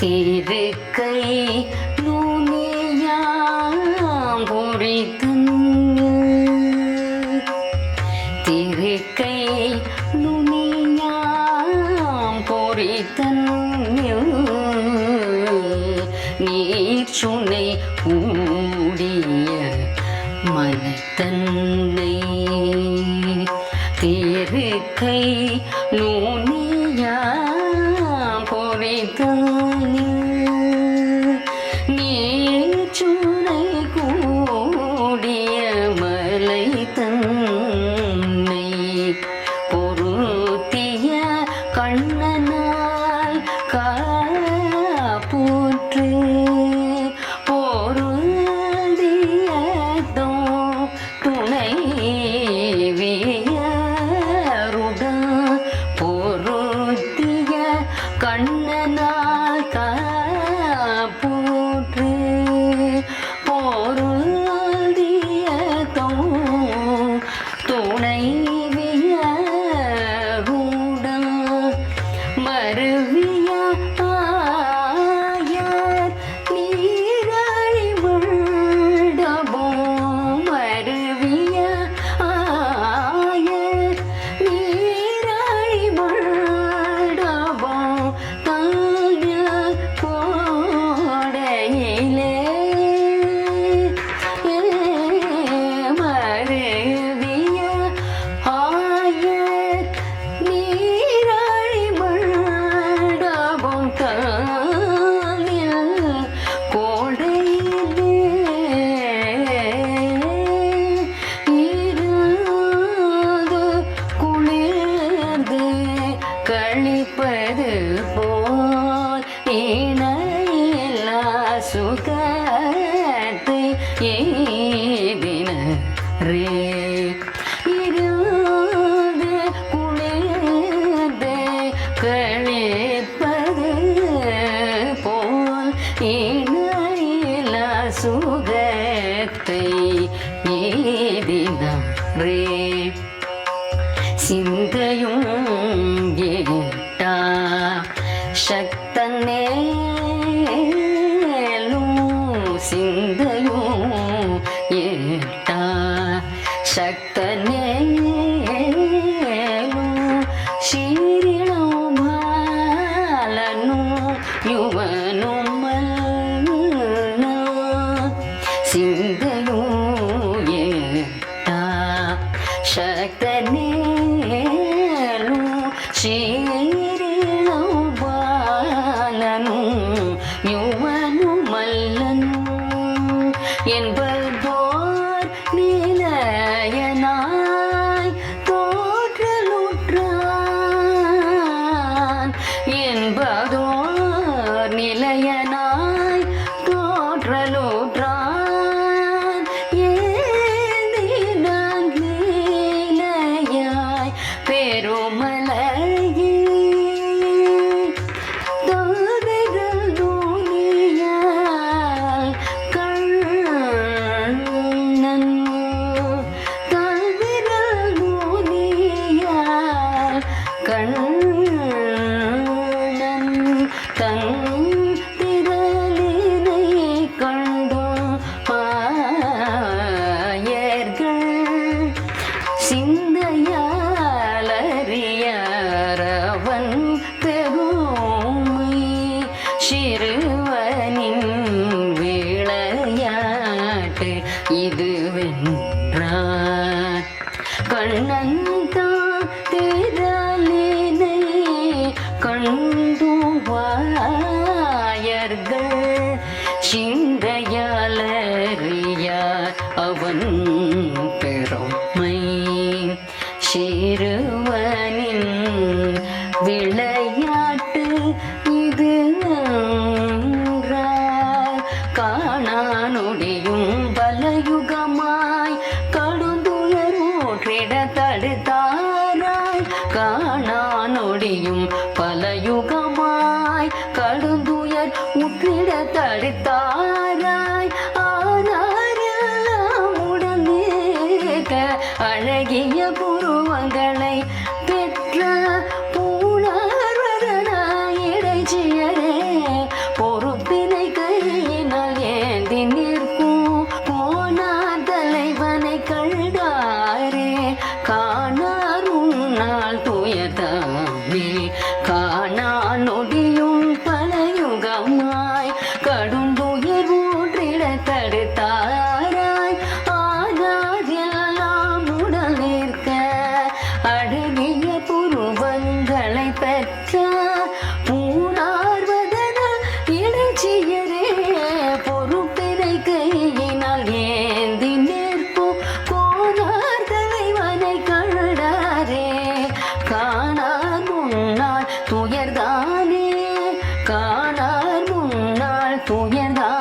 திருக்கை நுனியாம் பொறித்தன் திருக்கை நுனியாம் பொறித்தன் நீர். சுனை கூடிய மனத்தன்னை திருக்கை நுனியாம் கண்ணனால் சுகத்தை ஏதின ரே இருந்து குளிர்ந்து கழிப்பது போல் இணையில சுகத்தை ஏதின ரே சிந்தையும் ஏட்டா சக்தி ಶಕ್ತನೇ ಯುವನು ಮಲ್ನ ಸಿಂಹ yeah. இதுவென்றார் கண்ணன் தான் திரளினை கண்டு வாயர்கள் அவன் பெருமை. சிறுவனின் விளையாட்டு இது தடுத்தாராய் பல யுகமாய் கடுந்துயர் உற்றிட தடுத்தாராய். ஆனாரெல்லாம் உடனேக அழகிய போ mierda.